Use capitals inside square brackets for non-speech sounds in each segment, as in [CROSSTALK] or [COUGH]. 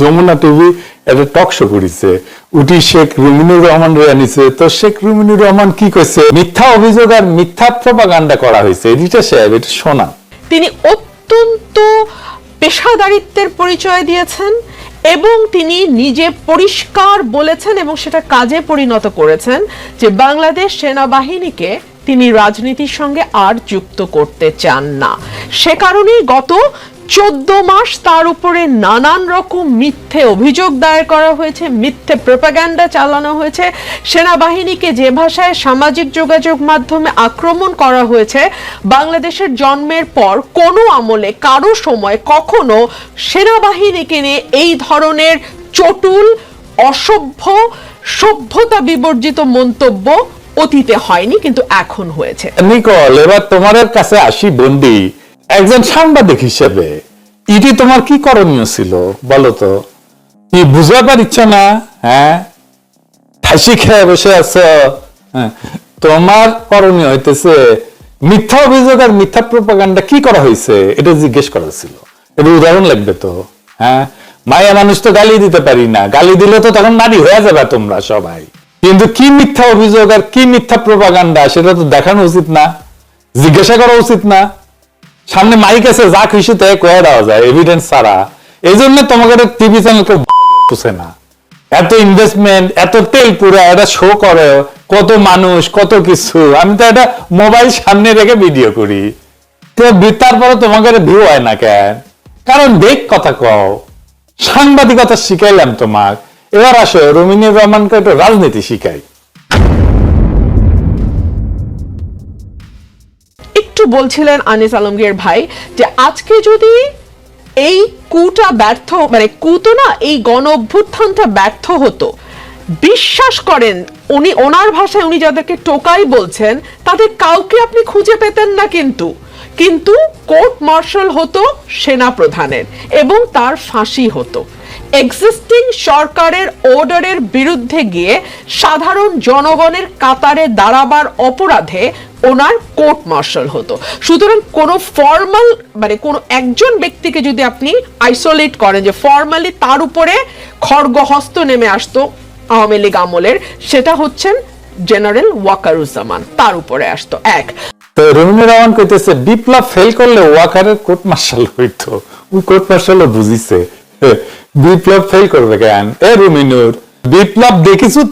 Jamuna TV একটা talk show করেছে। উটি শেখ রুমিনুর রহমান আনিছে তো শেখ রুমিনুর রহমান কি কইছে? মিথ্যা অভিযোগ আর মিথ্যা প্রপাগান্ডা করা হয়েছে। এডিটার সাহেব এটা শোনা তিনি অত্যন্ত পেশাদারিত্বের পরিচয় দিয়েছেন এবং তিনি নিজে পরিষ্কার বলেছেন এবং সেটা কাজে পরিণত করেছেন যে বাংলাদেশ সেনাবাহিনীকে তিনি রাজনীতির সঙ্গে আর যুক্ত করতে চান না। সে কারণেই গত চোদ্দ মাস তার উপরে নানান রকম মিথ্যে অভিযোগ দায়ের করা হয়েছে, মিথ্যে প্রপাগান্ডা চালানো হয়েছে। সেনাবাহিনীকে যে ভাষায় সামাজিক যোগাযোগ মাধ্যমে আক্রমণ করা হয়েছে, বাংলাদেশের জন্মের পর কোনো আমলে, কারও সময় কখনো সেনাবাহিনীকে নিয়ে এই ধরনের চটুল, অসভ্য, সভ্যতা বিবর্জিত মন্তব্য অতীতে হয়নি, কিন্তু এখন হয়েছে। নিকল, এবার তোমার কাছে আসি বন্দি। একজন সাংবাদিক হিসেবে ইটি তোমার কি করণীয় ছিল বলো তো? কি বুঝতে পারিচ্ছ না? হ্যাঁ? ফাঁসি খেয়ে বসে আছো? হ্যাঁ, তোমার করণীয় হইতেছে মিথ্যা অভিযোগ আর মিথ্যা প্রপাগান্ডা কি করা হয়েছে এটা জিজ্ঞেস করা ছিল। এটা উদাহরণ লাগবে তো। হ্যাঁ? মায়া মানুষ তো গালি দিতে পারি না। গালি দিলে তো তখন নারী হয়ে যাবে তোমরা সবাই। কিন্তু কি মিথ্যা অভিযোগ আর কি মিথ্যা প্রপাগান্ডা সেটা তো দেখানো উচিত না জিজ্ঞাসা করা উচিত না। সামনে মাইক আছে, যা খুশি তাই কয়ে দেওয়া যায় এভিডেন্স ছাড়া। এই জন্য তোমাকে টিভি চ্যানেল কেউ বুঝে না। এত ইনভেস্টমেন্ট এত তেল পুরো, এটা শো করে, কত মানুষ, কত কিছু। আমি তো এটা মোবাইল সামনে রেখে ভিডিও করি। তারপরে তোমাকে ভিউ হয় না কেন? কারণ দেখ কথা কও। সাংবাদিকতা শিখাইলাম তোমাক। এবার আসো, রমিনুর রহমানকে একটু রাজনীতি শিখাই। একটু বলছিলেন আনিস আলমগীর ভাই যে আজকে যদি এই কুটা ব্যর্থ মানে কুতো না, এই গণ অভ্যুত্থানটা ব্যর্থ হতো, বিশ্বাস করেন, উনি, ওনার ভাষায় উনি যাদেরকে টোকাই বলছেন, তাদের কাউকে আপনি খুঁজে পেতেন না কিন্তু। কিন্তু কোর্ট মার্শাল হতো সেনা প্রধানের এবং তার ফাঁসি হতো। এক্সিস্টিং সরকারের অর্ডারের বিরুদ্ধে গিয়ে সাধারণ জনগণের কাতারে দাঁড়াবার অপরাধে ওনার কোর্ট মার্শাল হতো। সুতরাং কোনো ফর্মাল মানে কোনো একজন ব্যক্তিকে যদি আপনি আইসোলেট করেন যে ফর্মালি তার উপরে খড়গহস্ত নেমে আসতো আওয়ামী লীগ আমলের, সেটা হচ্ছেন জেনারেল ওয়াকারুজ্জামান। তার উপরে আসতো। এক তো রহমান কইতেছে, বিপ্লব ফেল করলে ওয়াকারের কোর্ট মার্শাল ওই কোর্ট বুঝিছে। বিপ্লব ফেল করবে কেন? এ রুমিনুর, বিপ্লব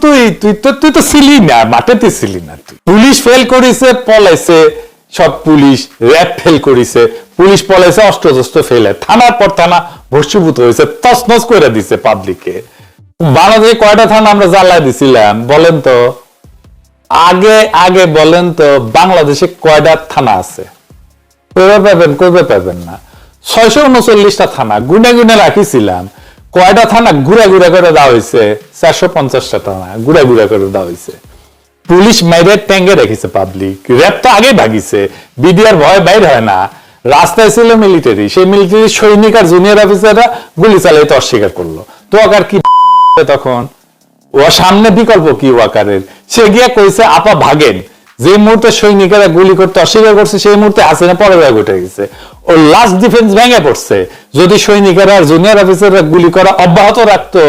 তুই? তুই তো তুই তো ছিলি না মাঠে তুই ছিলি না তুই। পুলিশ ফেল করিছে, পলাইছে, সব পুলিশ, র্যাব ফেল করিছে। পুলিশ পলাইছে অস্ত্রশস্ত্র ফেলে থানার পর থানা ভস্মীভূত হয়েছে তসনস করে দিছে পাবলিকে বাংলাদেশে কয়টা থানা আমরা জ্বালায় দিছিলাম? বলেন তো। আগে আগে বলেন তো, বাংলাদেশে কয়টা থানা আছে? কইবে পাবেন কইবে পাবেন না। ছয়শো উনচল্লিশটা থানা, গুনে গুনে রাখিছিলাম। কয়টা থানা ঘুরে ঘুরে করে দেওয়া হয়েছে চারশো পঞ্চাশটা থানা ঘুরে ঘুরে করে দেওয়া হয়েছে পুলিশ মেরে ট্যাঙ্গে রেখেছে পাবলিক র্যাব তো আগে ভাগিছে। বিডিআর ভয় বাইর হয় না। রাস্তায় ছিল মিলিটারি সেই মিলিটারি সৈনিক আর জুনিয়র অফিসাররা গুলি চালাইতে অস্বীকার করল। তো আর কি তখন? ও সামনে বিকল্প কি ওয়াকারের? সে গিয়ে কইছে, আপা, ভাগেন। যে মুহূর্তে সৈনিকেরা গুলি করতে অস্বীকার করছে, সেই মুহূর্তে হাসিনা পরে ব্যাগ উঠে গেছে। ও লাস্ট ডিফেন্স ভেঙে পড়ছে। যদি সৈনিকেরা জুনিয়র অফিসাররা গুলি করা অব্যাহত রাখতো,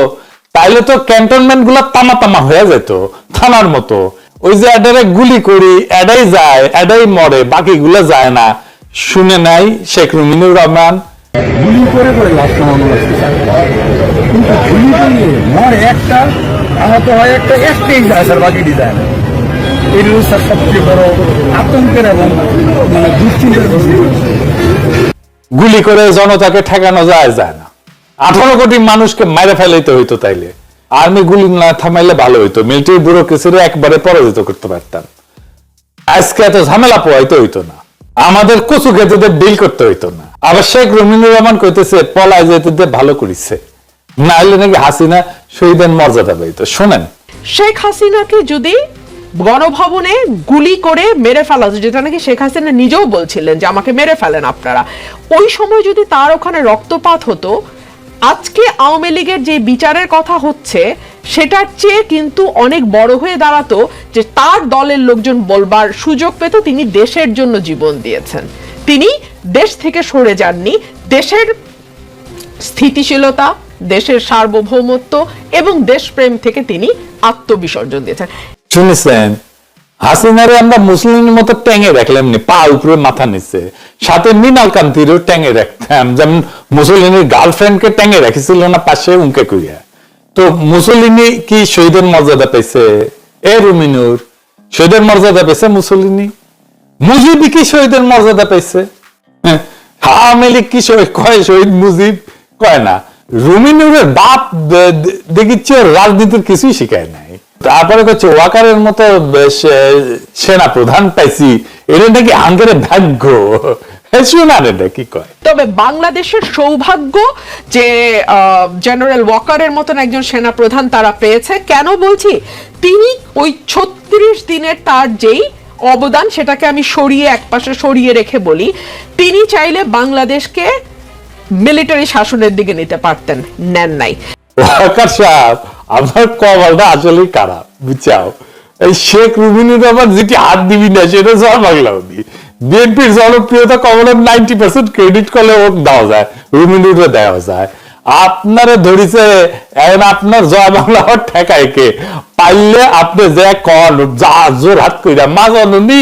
তাইলে তো ক্যান্টনমেন্টগুলা তামা তামা হয়ে যেত, থানার মতো। ওই যে এডারে গুলি করি এডাই যায় এডাই মরে বাকি বাকিগুলো যায় না। শুনে নাই শেখ রুমিনুর রহমান। গুলি করে করে লাশ নামানো লাগছে কিন্তু গুলি করলে মরে একটা আহত হয় একটা একটাই যায় স্যার বাকিটি যায় না স্যার সবচেয়ে বড় আতঙ্কের এবং মানে দুশ্চিন্তার গুলি করে জনতাকে ঠেকানো যায় যায় না। আঠারো কোটি মানুষকে মেরে ফেলাইতে হইতো তাইলে। আর্মি গুলি না থামাইলে ভালো হইতো। মিলিটারি ব্যুরোক্রেসিরে একবারে পরাজিত করতে পারতাম। আজকে এত ঝামেলা পোয়াইতে হইতো না। আমাদের কচু খেতেদের ডিল করতে হইতো না। আবার শেখ রমিনুর রহমান কইতেছে, পলায় যেতে ভালো করিছে। না হলে নাকি হাসিনা শহীদের মর্যাদা পাইতো। শোনেন। শেখ হাসিনাকে যদি গণভবনে গুলি করে মেরে ফেলা যেটা নাকি শেখ হাসিনা নিজেও বলছিলেন যে আমাকে মেরে ফেলেন আপনারা, ওই সময় যদি তার ওখানে রক্তপাত হতো, আজকে আওয়ামী লীগের যে বিচারের কথা হচ্ছে, সেটার চেয়ে কিন্তু অনেক বড় হয়ে দাঁড়াতো যে তার দলের লোকজন বলবার সুযোগ পেত তিনি দেশের জন্য জীবন দিয়েছেন। তিনি দেশ থেকে সরে যাননি, দেশের স্থিতিশীলতা সার্বভৌমত্ব এবং দেশপ্রেম থেকে তিনি আত্মবিসর্জন দিয়েছেন। শুনেছেন? হাসিনারে আমরা মুসলিমের মতো ট্যাঙে রাখলাম নি পা উপরে মাথা নিচে। সাথে মৃণাল কান্তিরও ট্যাঙে রাখতাম। যেমন মুসলিনের গার্লফ্রেন্ডকে ট্যাঙে রেখেছিল না পাশে উনকে করিয়া তো মুসলিনি কি শহীদের মর্যাদা পেয়েছে? এ রুমিনুর শহীদের মর্যাদা পেয়েছে মুসলিনি মুজিবি কি শহীদের মর্যাদা পেয়েছে? হ্যাঁ, আওয়ামী লীগ কি কয় শহীদ মুজিব? কয় না। রুমিনুরের বাপ দেখিচ্ছে রাজনীতির কিছুই শিখায় নাই। তারপরে হচ্ছে ওয়াকারের মতো সেনা প্রধান পাইছি এটা নাকি আঙ্গের ভাগ্য। তবে বাংলাদেশের সৌভাগ্য যে জেনারেল ওয়াকারের মতন একজন সেনা প্রধান তারা পেয়েছে। কেন বলছি? তিনি ওই ছত্রিশ দিনের তার যেই অবদান সেটাকে আমি সরিয়ে একপাশে সরিয়ে রেখে বলি, তিনি চাইলে বাংলাদেশকে মিলিটারি শাসনের দিকে নিতে পারতেন, নেন নাই। ওয়াকার সাহেব, আপনার কপালটা আসলেই খারাপ, বুঝছাও? এই শেখ রুবিনুর আমার যেটি হাত দিবি না, সেটা সব বাংলা হবি। বিএনপির জনপ্রিয়তা কমলের নাইনটি পার্সেন্ট ক্রেডিট করলে ও দেওয়া যায় রুমিনুরে দেওয়া যায়। আপনারে ধরিছে, এখন আপনার জয় বাংলা হওয়ার ঠেকায় কে? পাইলে আপনি যে কন, যা জোর হাত কইরা মা জননী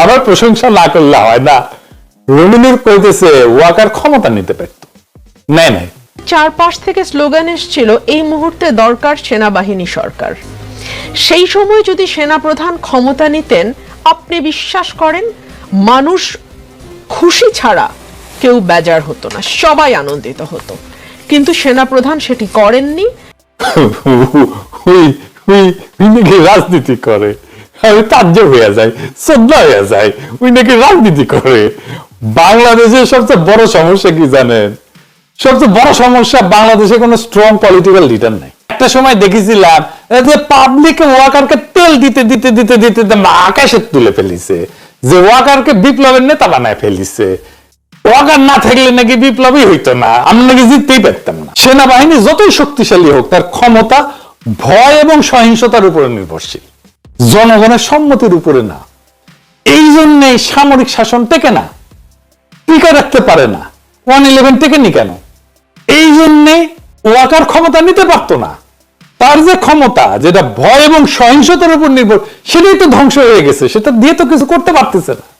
আমার প্রশংসা না করলে হয় না। রুমিনুর কইতেছে, ওয়াকার ক্ষমতা নিতে পারত। নেয় নাই। চারপাশ থেকে স্লোগান এসেছিল এই মুহূর্তে দরকার সেনাবাহিনী সরকার। সেই সময় যদি সেনাপ্রধান ক্ষমতা নিতেন আপনি বিশ্বাস করেন মানুষ খুশি ছাড়া কেউ বেজার হতো না সবাই আনন্দিত হতো। কিন্তু সেনাপ্রধান সেটি করেননি। নাকি রাজনীতি করে? আমি তাজ্য হয়ে যাই শ্রদ্ধা হয়ে যায় উই নাকি রাজনীতি করে? বাংলাদেশের সবচেয়ে বড় সমস্যা কি জানেন? সবচেয়ে বড় সমস্যা বাংলাদেশে কোনো স্ট্রং পলিটিক্যাল লিডার নাই। একটা সময় দেখেছিলাম যে পাবলিক ওয়াকারকে তেল দিতে দিতে দিতে দিতে আকাশে তুলে ফেলিছে। যে ওয়াকারকে বিপ্লবের নেতা বানায় ফেলিছে। ওয়াকার না থাকলে নাকি বিপ্লবই হইতো না। নাকি জিততেই পারতাম না। সেনাবাহিনী যতই শক্তিশালী হোক, তার ক্ষমতা, ভয় এবং সহিংসতার উপরে নির্ভরশীল। জনগণের সম্মতির উপরে না। এই জন্যে সামরিক শাসন টেকে না। টিকে রাখতে পারে না। ওয়ান ইলেভেন টেকেনি কেন? এই জন্যে ওয়াকার ক্ষমতা নিতে পারতো না। তার যে ক্ষমতা, যেটা ভয় এবং সহিংসতার উপর নির্ভর, সেটাই তো ধ্বংস হয়ে গেছে। সেটা দিয়ে তো কিছু করতে পারতেছে না।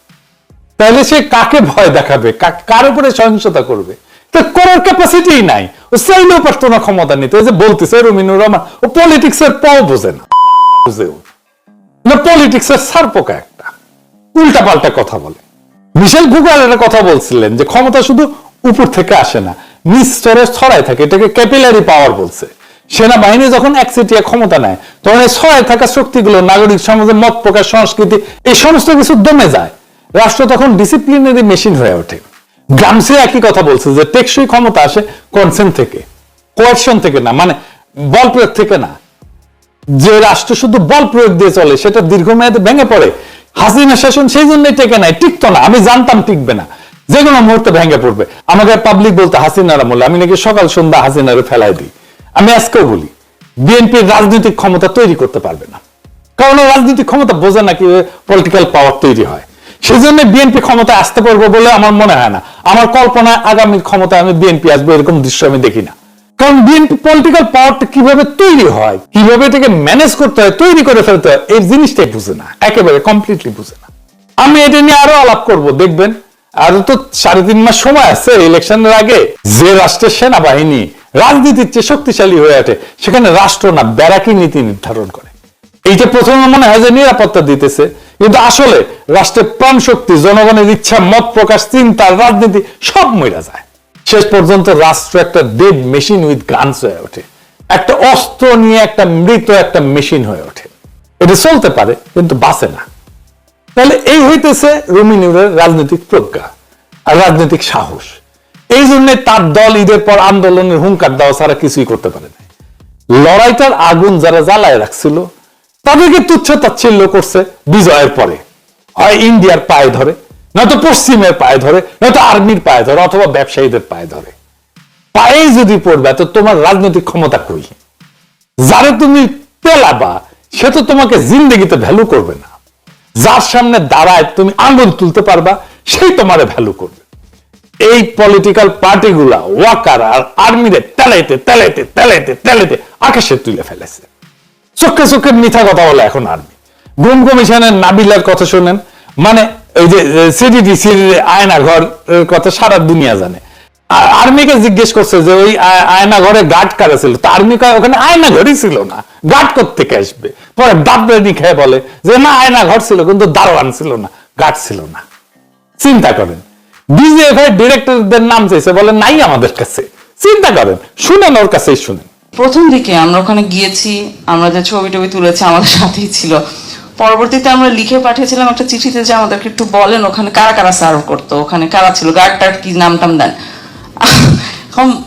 তাহলে সে কাকে ভয় দেখাবে? কার উপরে সহিংসতা করবে? তো করার ক্যাপাসিটি নাই। ও চাইলেও পারতো না ক্ষমতা নিতে। যে বলতেছে, রমিনুর রহমান, ও পলিটিক্স এর পাও বোঝে না। বুঝে। না পলিটিক্স এর সারপোকা একটা। উল্টা পাল্টা কথা বলে। মিশেল গুগাল একটা কথা বলছিলেন যে ক্ষমতা শুধু উপর থেকে আসে না। নিচ স্তরে ছড়ায় থাকে, এটাকে ক্যাপিলারি পাওয়ার বলছে। সেনাবাহিনী যখন একচেটিয়া ক্ষমতা নেয়, তখন এই ছড়ায় থাকা শক্তিগুলো, নাগরিক সমাজের মত প্রকাশ, সংস্কৃতি, এই সমস্ত কিছু দমে যায়। রাষ্ট্র তখন ডিসিপ্লিনারি মেশিন হয়ে ওঠে। গ্রামসে একই কথা বলছে যে, টেকসই ক্ষমতা আসে কনসেন্ট থেকে কোয়ারশন থেকে না মানে বল প্রয়োগ থেকে না। যে রাষ্ট্র শুধু বল প্রয়োগ দিয়ে চলে, সেটা দীর্ঘমেয়াদে ভেঙে পড়ে। হাসিনা শাসন সেই জন্যই টেকে নাই, টিকতো না, আমি জানতাম টিকবে না। যে কোনো মুহূর্তে ভেঙে পড়বে। আমাকে পাবলিক বলতে হাসিনার আমলে আমি নাকি সকাল সন্ধ্যা হাসিনারে ফেলাই দিই। আমি আজকেও বলি, বিএনপির রাজনৈতিক ক্ষমতা তৈরি করতে পারবে না। কারণ রাজনৈতিক ক্ষমতা বোঝে না কি পলিটিক্যাল পাওয়ার তৈরি হয়। সেই জন্য বিএনপি ক্ষমতায় আসতে পারব বলে আমার মনে হয় না। আমার কল্পনায় আগামী ক্ষমতায় আমি বিএনপি আসব এরকম দৃশ্য আমি দেখি না। কারণ বিএনপি পলিটিক্যাল পাওয়ারটা কীভাবে তৈরি হয়, কীভাবে এটাকে ম্যানেজ করতে হয়, তৈরি করে ফেলতে হয়, এই জিনিসটাই বুঝে না। একেবারে কমপ্লিটলি বুঝে না। আমি এটা নিয়ে আরও আলাপ করব, দেখবেন। আরও তো সাড়ে তিন মাস সময় আছে ইলেকশনের আগে যে রাষ্ট্রের সেনাবাহিনী রাজনীতির চেয়ে শক্তিশালী হয়ে ওঠে, সেখানে রাষ্ট্র না, ব্যারাকি নীতি নির্ধারণ করে। এইটা প্রথমে মনে হয় যে নিরাপত্তা দিতেছে, কিন্তু আসলে রাষ্ট্রের প্রাণ শক্তি জনগণের ইচ্ছা, মত প্রকাশ চিন্তা রাজনীতি সব মইরা যায়। শেষ পর্যন্ত রাষ্ট্র একটা ডেড মেশিন উইথ গানস হয়ে ওঠে। একটা অস্ত্র নিয়ে একটা মৃত একটা মেশিন হয়ে ওঠে। এটা চলতে পারে, কিন্তু বাঁচে না। তাহলে এই হইতেছে রুমিনুরের রাজনৈতিক প্রজ্ঞা আর রাজনৈতিক সাহস। এই জন্য তার দল ঈদের পর আন্দোলনের হুঙ্কার দেওয়া ছাড়া কিছুই করতে পারে না লড়াইটার আগুন যারা জ্বালায় রাখছিল, তাদেরকে তুচ্ছ তাচ্ছিল্য করছে বিজয়ের পরে। হয় ইন্ডিয়ার পায়ে ধরে নয়তো পশ্চিমের পায়ে ধরে নয়তো আর্মির পায়ে ধরে অথবা ব্যবসায়ীদের পায়ে ধরে। পায়ে যদি পড়বে, তো তোমার রাজনৈতিক ক্ষমতা কই? যারে তুমি পেলাবা, সে তো তোমাকে জিন্দগিতে ভ্যালু করবে না। যার সামনে দাঁড়ায় তুমি আঙুল তুলতে পারবা, সেই তোমারে ভ্যালু করবে। এই পলিটিক্যাল পার্টিগুলা ওয়াকার আর আর্মিরে তেলাইতে তেলাইতে তেলাইতে তেলাইতে আকাশে তুলে ফেলেছে। চোখে চোখে মিথ্যা কথা বলে এখন আর্মি। গুম কমিশনের নাবিলার কথা শোনেন মানে ওই যে সিডিডি সিডিডিসির আয়না ঘর কথা সারা দুনিয়া জানে। আর্মিকে জিজ্ঞেস করছে যে ওই আয়না ঘরে গার্ড কারা ছিল? তো আর্মি কয়, ওখানে আয়না ঘরই ছিল না। গার্ড থেকে আসবে? পরে ডাবরানি খেয়ে বলে যে, না আয়না ঘর ছিল, কিন্তু দারোয়ান ছিল না গার্ড ছিল না। চিন্তা করেন। ডিরেক্টরদের নাম বলে নাই আমাদের কাছে। চিন্তা করেন, শুনেন ওর কাছেই শুনেন। প্রথম দিকে আমরা ওখানে গিয়েছি, আমরা যে ছবি টবি তুলেছি, আমাদের সাথেই ছিল। পরবর্তীতে আমরা লিখে পাঠিয়েছিলাম একটা চিঠিতে যে আমাদেরকে একটু বলেন, ওখানে কারা কারা সার্ভ করতো, ওখানে কারা ছিল গার্ড টার্ড কি নাম টাম দেন। এখন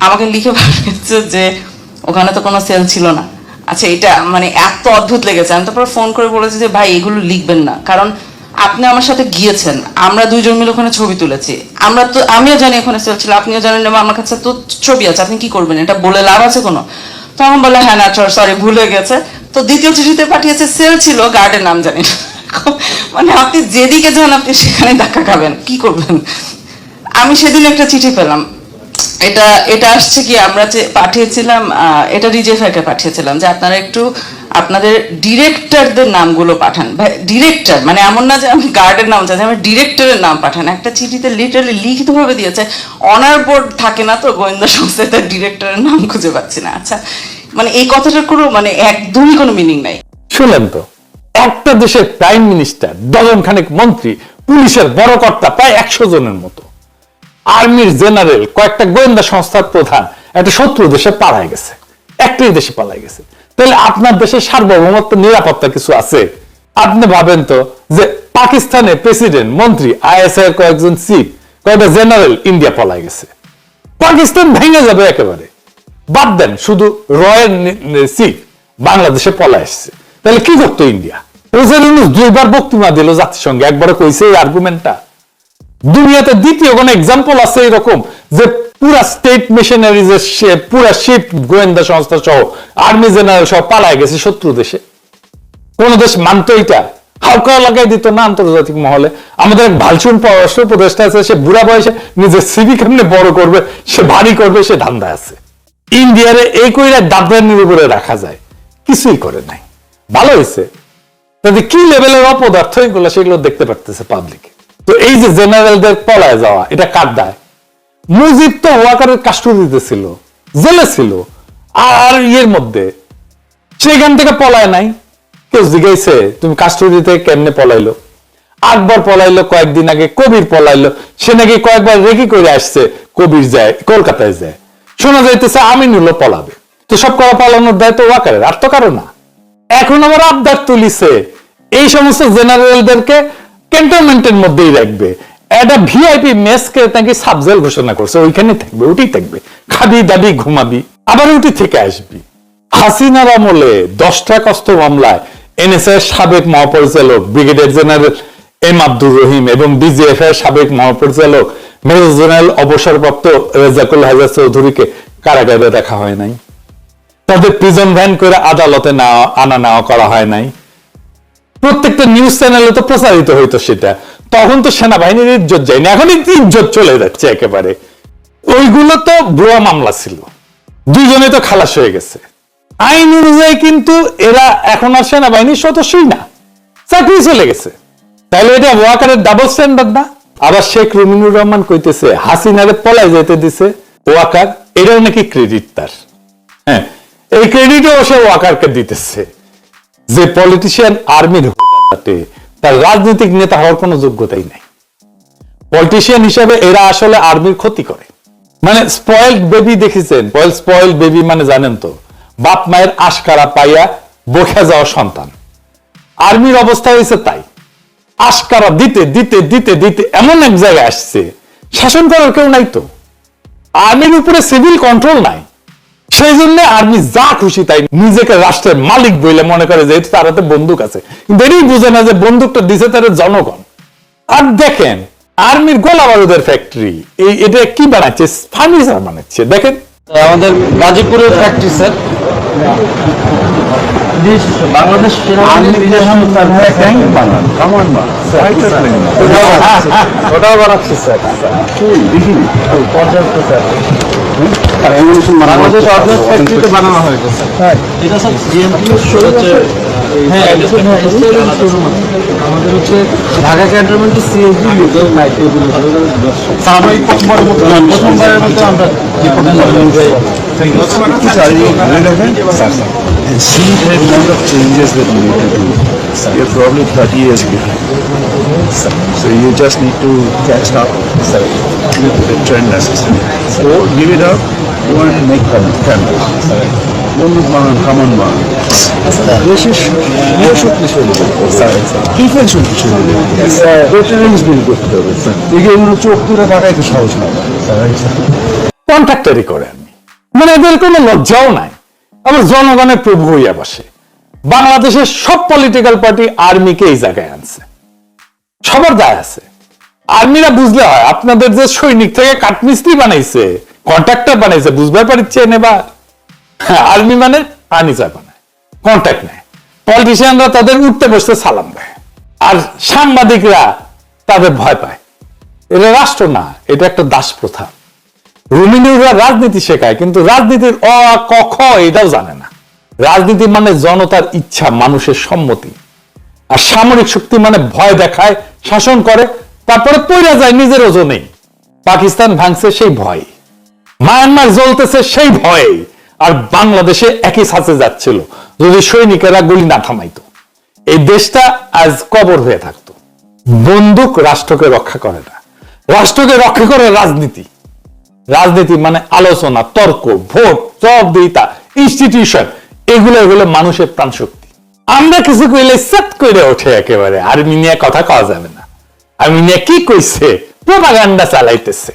আমাকে লিখে পাঠিয়েছে যে ওখানে তো কোনো সেল ছিল না। আচ্ছা এটা মানে এত অদ্ভুত লেগেছে। আমি তারপর ফোন করে বলেছি যে, ভাই, এগুলো লিখবেন না। কারণ আপনি আমার সাথে গিয়েছেন। আমরা দুইজন মিলে ওখানে ছবি তুলেছি। আমরা তো, আমিও জানি ওখানে সেল ছিল, আপনিও জানেন আমার কাছে তো ছবি আছে, আপনি কি করবেন? এটা বলে লাভ আছে কোনো? তখন বলে হ্যাঁ না চর সরি ভুল হয়ে গেছে। তো দ্বিতীয় চিঠিতে পাঠিয়েছে সেল ছিল গার্ডের নাম জানি। [LAUGHS] মানে আপনি যেদিকে যান, আপনি সেখানে ধাক্কা খাবেন। কি করবেন? আমি সেদিন একটা চিঠি পেলাম। এটা এটা আসছে কি, আমরা যে পাঠিয়েছিলাম এটা রিজেফাইকে পাঠিয়েছিলাম যে আপনারা একটু আপনাদের ডিরেক্টরদের নামগুলো পাঠান। ডিরেক্টর মানে এমন না যে আমি গার্ডের নাম চাচ্ছি আমি ডিরেক্টরের নাম পাঠান। একটা চিঠিতে লিটারালি লিখিতভাবে দিয়েছে অনার বোর্ড থাকে না তো, গোয়েন্দা সংস্থায় তার ডিরেক্টরের নাম খুঁজে পাচ্ছি না। আচ্ছা মানে এই কথাটার কোনো মানে একদমই কোনো মিনিং নাই। শুনলেন তো, একটা দেশের প্রাইম মিনিস্টার ডজন খানেক মন্ত্রী, পুলিশের বড় কর্তা, প্রায় একশো জনের মতো। আর্মির জেনারেল, কয়েকটা গোয়েন্দা সংস্থার প্রধান, একটা শত্রু দেশে পালায় গেছে, একটাই দেশে পালায় গেছে। তাহলে আপনার দেশের সার্বভৌমত্ব, নিরাপত্তা কিছু আছে? আপনি ভাবেন তো যে পাকিস্তানে প্রেসিডেন্ট, মন্ত্রী আইএসআই কয়েকজন চিফ, কয়েকটা জেনারেল ইন্ডিয়া পালায় গেছে। পাকিস্তান ভেঙে যাবে একেবারে। বাদ দেন, শুধু রয়ের চিফ বাংলাদেশে পলায় এসছে তাহলে কি করতো ইন্ডিয়া? দুইবার বক্তৃতা দিল জাতিসংঘে, একবারে কইছে এই আর্গুমেন্টটা দুনিয়াতে দ্বিতীয় কোন এক্সাম্পল আছে এরকম যে পুরা স্টেট মিশনারি পুরা শিপ গোয়েন্দা সংস্থা সহ আর্মি জেনারেল সহ পালায় গেছে শত্রু দেশে। কোন দেশ মানতো এটা? হালকা লাগাই দিত না আন্তর্জাতিক মহলে। আমাদের এক পররাষ্ট্র উপদেষ্টা আছে, সে বুড়া বয়সে নিজের সিভি কেমনে বড় করবে, সে ভারী করবে, সে ধান্দা আছে। ইন্ডিয়ারে এই কইরা দাবরানির উপরে রাখা যায়। কিছুই করে নাই। ভালো হয়েছে তাদের কি লেভেলের অপদার্থ এগুলো সেগুলো দেখতে পারতেছে পাবলিক তো এই যে জেনারেলদের পলায় যাওয়া, এটা কার দায়? মুজিব তো ওয়াকারের কাস্টডিতে ছিল, জেলে ছিল। আর ইয়ের মধ্যে সেখান থেকে পলায় নাই। কেউ জিজ্ঞাসে, তুমি কাস্টডিতে কেমনে পলাইলো? আকবর পলাইলো, কয়েকদিন আগে কবির পলাইলো। সে নাকি কয়েকবার রেখি করে আসছে, কবির যায়, কলকাতায় যায়। শোনা যাইতেছে আমিনুল্লাহ পলাবে। তো সব করা পালানোর দায় তো ওয়াকারের, আর তো কারও না। এখন আবার আবদার তুলিছে। এই সমস্ত জেনারেলদেরকে ক্যান্টনমেন্টের মধ্যেই রাখবে একটা ভিআইপি মেসকে নাকি সাবজেল ঘোষণা করছে ওইখানে থাকবে ওটি থাকবে। খাবি, দাবি, ঘুমাবি, আবার ওটি থেকে আসবি। হাসিনার আমলে দশটা কষ্ট মামলায় এনএসএর সাবেক মহাপরিচালক brigadier general M Abdur Rahim এবং ডিজিএফ এর সাবেক মহাপরিচালক মেজর জেনারেল অবসরপ্রাপ্ত রেজাকুল হাজার চৌধুরীকে কারাগারে দেখা হয় নাই। তাদের প্রিজন ভ্যান করে আদালতে না আনা নেওয়া করা হয় নাই। প্রত্যেকটা নিউজ চ্যানেলে তো প্রচারিত হইতো সেটা। তখন তো সেনাবাহিনীর ইজ্জত যায়নি, এখন ইজ্জত চলে যাচ্ছে একেবারে। ওইগুলো তো ভুয়া মামলা ছিল। দুইজনে তো খালাস হয়ে গেছে। আইন অনুযায়ী কিন্তু এরা এখন আর সেনাবাহিনীর সদস্যই না। চাকরি চলে গেছে। তাহলে এটা ওয়াকারের ডাবল স্ট্যান্ডার্ড না? আবার শেখ রুমিনুর রহমান কইতেছে, হাসিনারে পলায় যেতে দিছে। ওয়াকার, এটাও নাকি ক্রেডিট তার। হ্যাঁ এই ক্রেডিটও সে ওয়াকারকে দিতেছে। যে পলিটিশিয়ান আর্মির হাতে তার রাজনৈতিক নেতা হওয়ার কোনো যোগ্যতাই নাই। পলিটিশিয়ান হিসাবে এরা আসলে আর্মির ক্ষতি করে। মানে স্পয়েলড বেবি দেখেছেন? স্পয়েলড বেবি মানে জানেন তো, বাপ মায়ের আশকারা পাইয়া বসে যাওয়া সন্তান। আর্মির অবস্থা হয়েছে তাই। আশকারা দিতে দিতে দিতে দিতে এমন এক জায়গায় আসছে, শাসন করার কেউ নাই তো। আর্মির উপরে সিভিল কন্ট্রোল নাই। সেই জন্য আর্মি যা খুশি তাই নিজেকে রাষ্ট্রের মালিক বলে মনে করে যে তার হাতে বন্দুক আছে। কিন্তু এটাই বুঝে না যে বন্দুকটা দিছে তার জনগণ। আর দেখেন আর্মির গোলা বারুদের ফ্যাক্টরি এই এটা কি বানাচ্ছে? ফার্নিচার বানাচ্ছে দেখেন। আমাদের গাজীপুরের ফ্যাক্টরি স্যার। বাংলাদেশ বানান কামান ওটাও বানাচ্ছে স্যার। পর্যাপ্ত স্যার। বাংলাদেশ অর্গানাইজ ফ্যাক্টরিতে বানানো হয়েছে স্যার এটা স্যার জিএমপি হ্যাঁ এটা স্যার আমাদের হচ্ছে ঢাকা ক্যান্টনমেন্টে সিএসডি লিগাল সাময়িক প্রথমবারের মতো and see the kind of changes that you need to do. You're probably 30 years behind. So you just need to catch up with the trend necessary. So give it up, you want to make cameras. Don't man, come on man. দেশের ইয়ে defence veterans বিল করতে হবে এগুলো চোখ তুলে তাকাইতে সাহস না কন্ট্রাক্টারি করে আমি মানে এদের কোনো লজ্জাও নাই। আবার জনগণের প্রভু হইয়া বসে। বাংলাদেশের সব পলিটিক্যাল পার্টি আর্মিকে এই জায়গায় আনছে। সবার দায় আছে। আর্মিরা বুঝলে হয়, আপনাদের যে সৈনিক থেকে কাঠমিস্ত্রি বানাইছে কন্ট্রাক্টর বানাইছে, বুঝবার পারছেন এবার। আর্মি মানে ফার্নিচার বানায় কন্ট্যাক্ট নেয়। পলিটিশিয়ানরা তাদের উঠতে বসতে সালাম দেয়। আর সাংবাদিকরা তাদের ভয় পায়। এটা রাষ্ট্র না, এটা একটা দাস প্রথা। রুমিনিউরা রাজনীতি শেখায় কিন্তু রাজনীতির অ আ, ক খ এটাও জানে না। রাজনীতি মানে জনতার ইচ্ছা মানুষের সম্মতি। আর সামরিক শক্তি মানে ভয় দেখায় শাসন করে তারপরে পইরা যায় নিজের ওজনেই পাকিস্তান ভাঙছে সেই ভয়। মায়ানমার জ্বলতেছে সেই ভয়ে। আর বাংলাদেশে একই সাথে যাচ্ছিল যদি সৈনিকেরা গুলি না থামাইতো। এই দেশটা আজ কবর হয়ে থাকতো। বন্দুক রাষ্ট্রকে রক্ষা করে না। রাষ্ট্রকে রক্ষা করে রাজনীতি। রাজনীতি মানে আলোচনা, তর্ক, ভোট জবাবদিহিতা ইনস্টিটিউশন এগুলো এগুলো মানুষের প্রাণ শক্তি আমরা কিছু কইলে সেট করে ওঠে একেবারে আর্মি নিয়ে কথা কওয়া যাবে না। আর্মি নিয়ে কি কইছে? প্রোপাগান্ডা চালাইতেছে।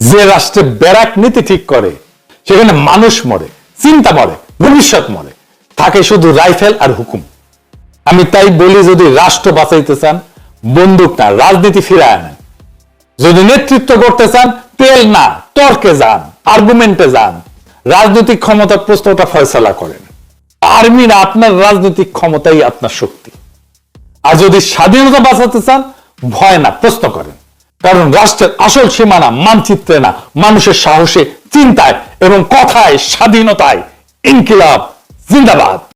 যে রাষ্ট্রে ব্যারাক নীতি ঠিক করে, সেখানে মানুষ মরে, চিন্তা মরে, ভবিষ্যৎ মরে থাকে শুধু রাইফেল আর হুকুম। আমি তাই বলি, যদি রাষ্ট্র বাঁচাইতে চান, বন্দুক না, রাজনীতি ফিরায় আনেন। যদি নেতৃত্ব করতে চান, তেল না, তর্কে যান আর্গুমেন্টে যান। রাজনৈতিক ক্ষমতার প্রশ্নটা ফয়সলা করেন। আর্মি না, আপনার রাজনৈতিক ক্ষমতাই আপনার শক্তি। আর যদি স্বাধীনতা বাঁচাতে চান, ভয় না, প্রশ্ন করেন। কারণ রাষ্ট্রের আসল সীমানা মানচিত্রে না, মানুষের সাহসে, চিন্তায় এবং কথায়, স্বাধীনতায়, ইনকিলাব, জিন্দাবাদ।